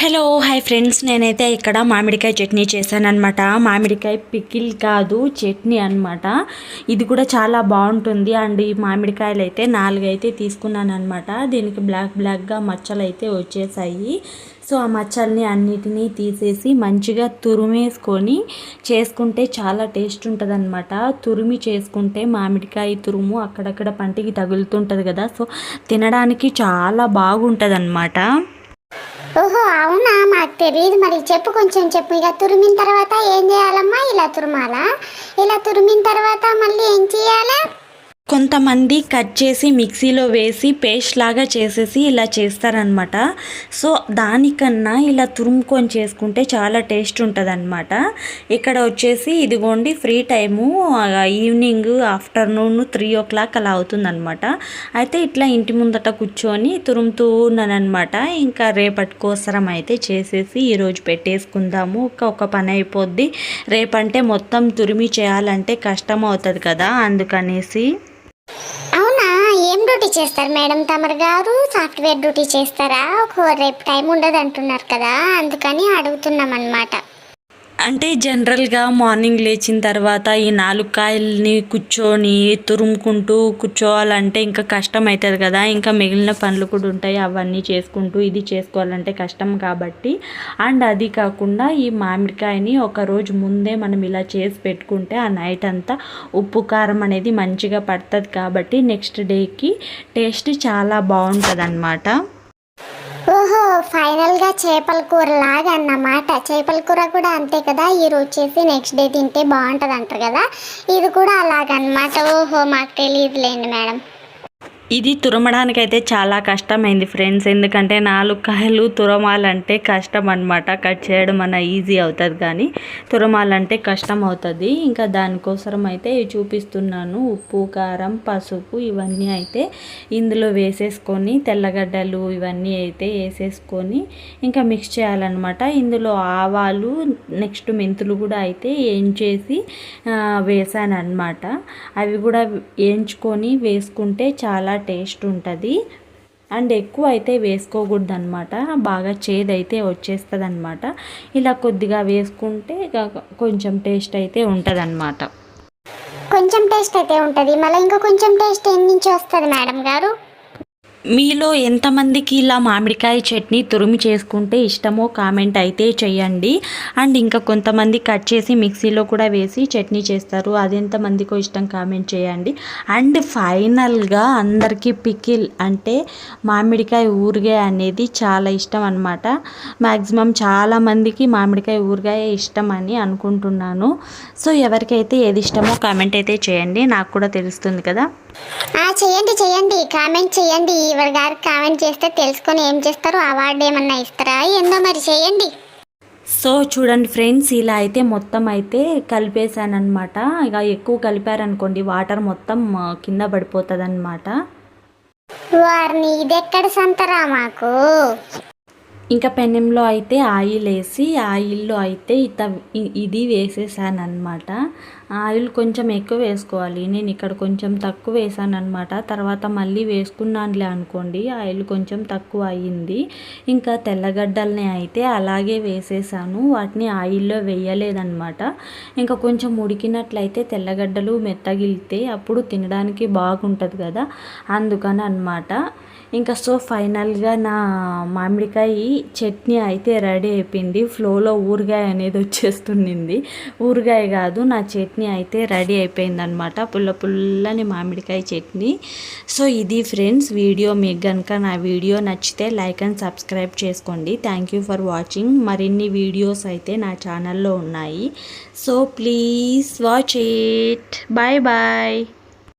Hello hi friends నేనైతే ఇక్కడ మామిడికాయ చట్నీ చేశానమాట మామిడికాయ పికిల్ కాదు చట్నీ అనమాట ఇది కూడా చాలా బాగుంటుంది. అండ్ ఈ మామిడికాయలు అయితే నాలుగైతే తీసుకున్నాను అనమాట దీనికి బ్లాక్ బ్లాక్గా మచ్చలు అయితే వచ్చేసాయి. సో ఆ మచ్చల్ని అన్నిటినీ తీసేసి మంచిగా తురిమేసుకొని చేసుకుంటే చాలా టేస్ట్ ఉంటుంది అనమాట తురిమి చేసుకుంటే మామిడికాయ తురుము అక్కడక్కడ పంటికి తగులుతుంటుంది కదా. సో తినడానికి చాలా బాగుంటుందనమాట ఓహో అవునా? మాకు తెలియదు మరి చెప్పు కొంచెం చెప్పు. ఇక తురిమిన తర్వాత ఏం చేయాలమ్మా? ఇలా తురుమాలా? ఇలా తురిమిన తర్వాత మళ్ళీ ఏం చేయాలా? కొంతమంది కట్ చేసి మిక్సీలో వేసి పేస్ట్ లాగా చేసేసి ఇలా చేస్తారనమాట సో దానికన్నా ఇలా తురుముకొని చేసుకుంటే చాలా టేస్ట్ ఉంటుందన్నమాట. ఇక్కడ వచ్చేసి ఇదిగోండి free time evening afternoon three o'clock అలా అవుతుందన్నమాట. అయితే ఇట్లా ఇంటి ముందట కూర్చొని తురుముతూ ఉన్నానమాట ఇంకా రేపటి కోసరం అయితే చేసేసి ఈరోజు పెట్టేసుకుందాము. ఒక ఒక పని అయిపోద్ది. రేపంటే మొత్తం తురిమి చేయాలంటే కష్టం అవుతుంది కదా అందుకనేసి. డ్యూటీ చేస్తారు మేడం. తమరు గారు సాఫ్ట్వేర్ డ్యూటీ చేస్తారా? ఒక రేపు టైం ఉండదు అంటున్నారు కదా అందుకని అడుగుతున్నాం అనమాట అంటే జనరల్గా మార్నింగ్ లేచిన తర్వాత ఈ నాలుగు కాయల్ని కూర్చొని తురుముకుంటూ కూర్చోవాలంటే ఇంకా కష్టం అవుతుంది కదా. ఇంకా మిగిలిన పనులు కూడా ఉంటాయి. అవన్నీ చేసుకుంటూ ఇది చేసుకోవాలంటే కష్టం కాబట్టి. అండ్ అది కాకుండా ఈ మామిడికాయని ఒక రోజు ముందే మనం ఇలా చేసి పెట్టుకుంటే ఆ నైట్ అంతా ఉప్పు కారం అనేది మంచిగా పడుతుంది కాబట్టి నెక్స్ట్ డేకి టేస్ట్ చాలా బాగుంటుంది అన్నమాట ఫైనల్గా చేపల కూర లాగా అన్నమాట. చేపల కూర కూడా అంతే కదా ఈరోజు వచ్చేసి చేసి నెక్స్ట్ డే తింటే బాగుంటుంది అంటారు కదా. ఇది కూడా అలాగనమాట ఓహో మాకు తెలియదులేండి మేడం. ఇది తురమడానికి అయితే చాలా కష్టమైంది ఫ్రెండ్స్. ఎందుకంటే నాలుగు కాయలు తురమాలంటే కష్టం అనమాట కట్ చేయడం అన్న ఈజీ అవుతుంది కానీ తురమాలంటే కష్టం అవుతుంది. ఇంకా దానికోసం అయితే చూపిస్తున్నాను. ఉప్పు కారం పసుపు ఇవన్నీ అయితే ఇందులో వేసేసుకొని తెల్లగడ్డలు ఇవన్నీ అయితే వేసేసుకొని ఇంకా మిక్స్ చేయాలన్నమాట. ఇందులో ఆవాలు నెక్స్ట్ మెంతులు కూడా అయితే వేయించేసి వేసాను అనమాట అవి కూడా వేయించుకొని వేసుకుంటే చాలా టేస్ట్ ఉంటుంది. అండ్ ఎక్కువ అయితే వేసుకోకూడదు అనమాట బాగా చేదైతే వచ్చేస్తుంది అనమాట ఇలా కొద్దిగా వేసుకుంటే కొంచెం టేస్ట్ అయితే ఉంటుంది అనమాట కొంచెం టేస్ట్ అయితే ఉంటుంది. మళ్ళీ ఇంకా కొంచెం టేస్ట్ ఎన్ని నుంచి వస్తుంది మేడం గారు? మీలో ఎంతమందికి ఇలా మామిడికాయ చట్నీ తురిమి చేసుకుంటే ఇష్టమో కామెంట్ అయితే చేయండి. అండ్ ఇంకా కొంతమంది కట్ చేసి మిక్సీలో కూడా వేసి చట్నీ చేస్తారు. అది ఎంతమందికో ఇష్టం కామెంట్ చేయండి. అండ్ ఫైనల్గా అందరికీ పికిల్ అంటే మామిడికాయ ఊరగాయ అనేది చాలా ఇష్టం అనమాట మ్యాక్సిమం చాలామందికి మామిడికాయ ఊరగాయ ఇష్టం అని అనుకుంటున్నాను. సో ఎవరికైతే ఏది ఇష్టమో కామెంట్ అయితే చేయండి. నాకు కూడా తెలుస్తుంది కదా. చేయండి చేయండి. కామెంట్ చేయండి. ఎవరి గారికి కామెంట్ చేస్తే తెలుసుకొని ఏం చేస్తారు అవార్డు ఏమన్నా ఇస్తారా? ఏందో మరి చేయండి. సో చూడండి ఫ్రెండ్స్ ఇలా అయితే మొత్తం అయితే కలిపేశాను అనమాట ఇక ఎక్కువ కలిపారనుకోండి వాటర్ మొత్తం కింద పడిపోతుంది అనమాట వారిని ఇది ఎక్కడ సంతరా మాకు? ఇంకా పెనంలో అయితే ఆయిల్ వేసి ఆయిల్లో అయితే ఇత ఇది వేసేసాను అనమాట ఆయిల్ కొంచెం ఎక్కువ వేసుకోవాలి. నేను ఇక్కడ కొంచెం తక్కువ వేసాను అనమాట తర్వాత మళ్ళీ వేసుకున్నానులే అనుకోండి ఆయిల్ కొంచెం తక్కువ అయ్యింది. ఇంకా తెల్లగడ్డల్ని అయితే అలాగే వేసేసాను. వాటిని ఆయిల్లో వేయలేదనమాట ఇంకా కొంచెం ఉడికినట్లయితే తెల్లగడ్డలు మెత్తగిలితే అప్పుడు తినడానికి బాగుంటుంది కదా అందుకని అనమాట ఇంకా సో ఫైనల్గా నా మామిడికాయ చట్నీ అయితే రెడీ అయిపోయింది. ఫ్లోలో ఊరగాయ అనేది వచ్చేస్తుంది ఊరగాయ కాదు నా చట్నీ అయితే రెడీ అయిపోయింది అనమాట పుల్ల పుల్లని మామిడికాయ చట్నీ. సో ఇది ఫ్రెండ్స్ వీడియో మీకు కనుక నా వీడియో నచ్చితే లైక్ అండ్ సబ్స్క్రైబ్ చేసుకోండి. థ్యాంక్ యూ ఫర్ వాచింగ్ మరిన్ని వీడియోస్ అయితే నా ఛానల్లో ఉన్నాయి. So please watch it. Bye bye.